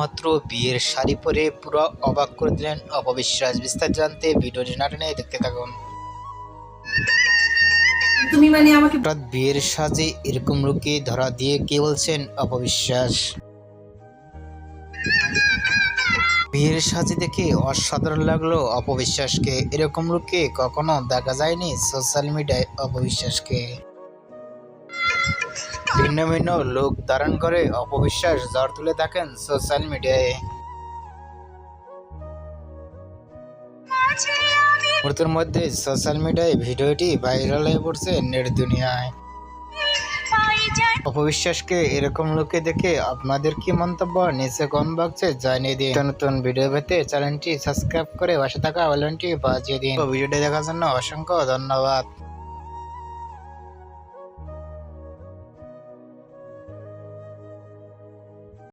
নামমাত্র বিয়ের শাড়ি পরে পুরো অবাক করে দিলেন অপবিশ্বাস। বিস্তার জানতে ভিডিওটি না টেনে দেখতে থাকুন। তুমি মানে আমাকে হঠাৎ বিয়ের সাজে এরকম লোকে ধরা দিয়ে কে বলছেন অপবিশ্বাস? বিয়ের সাজে দেখে অসাধারণ লাগল অপবিশ্বাসকে। এরকম লোককে কখনো দেখা যায়নি সোশ্যাল মিডিয়ায় অপবিশ্বাসকে। ভিন্ন ভিন্ন লোক ধারণ করে অপবিশ্বাস ঝড় তুলে থাকেন সোশ্যাল মিডিয়ায় মুহূর্তের মধ্যে সোশ্যাল মিডিয়ায় ভিডিওটি ভাইরাল হয়ে পড়ছে নেট দুনিয়ায়। অপবিশ্বাসকে এরকম লোকে দেখে আপনাদের কি মন্তব্য? নিচে কমেন্ট বক্সে জানিয়ে দিন। নতুন নতুন ভিডিও পেতে চ্যানেলটি সাবস্ক্রাইব করে পাশে থাকা বেলনটি বাজিয়ে দিন। ভিডিওটি দেখার জন্য অসংখ্য ধন্যবাদ।